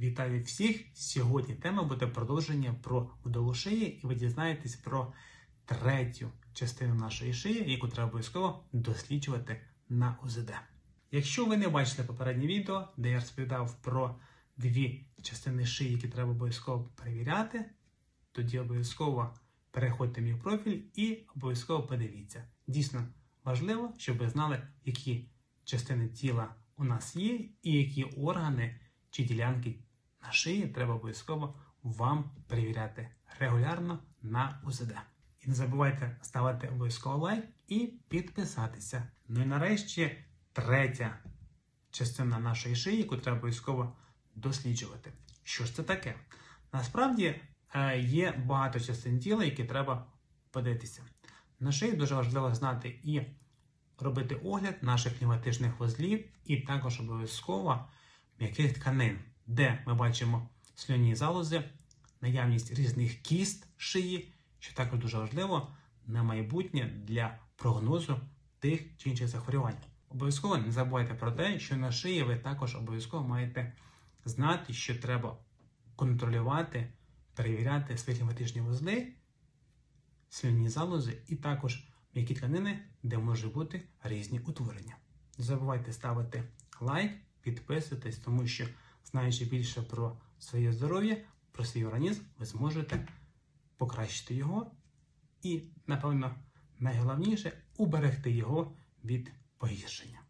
Вітаю всіх! Сьогодні тема буде продовження про вдову шиї, і ви дізнаєтесь про третю частину нашої шиї, яку треба обов'язково досліджувати на УЗД. Якщо ви не бачили попереднє відео, де я розповідав про дві частини шиї, які треба обов'язково перевіряти, тоді обов'язково переходьте в мій профіль і обов'язково подивіться. Дійсно важливо, щоб ви знали, які частини тіла у нас є, і які органи чи ділянки на шиї треба обов'язково вам перевіряти регулярно на УЗД. І не забувайте ставити обов'язково лайк і підписатися. Ну і нарешті третя частина нашої шиї, яку треба обов'язково досліджувати. Що ж це таке? Насправді е, є багато частин тіла, які треба подивитися. На шиї дуже важливо знати і робити огляд наших пневматичних вузлів, і також обов'язково м'яких тканин, де ми бачимо слюні залози, наявність різних кіст шиї, що також дуже важливо на майбутнє для прогнозу тих чи інших захворювань. Обов'язково не забувайте про те, що на шиї ви також обов'язково маєте знати, що треба контролювати, перевіряти свої кліматичні вузли, слюні залози і також м'які тканини, де можуть бути різні утворення. Не забувайте ставити лайк, підписуйтесь, тому що, знаючи більше про своє здоров'я, про свій організм, ви зможете покращити його і, напевно, найголовніше уберегти його від погіршення.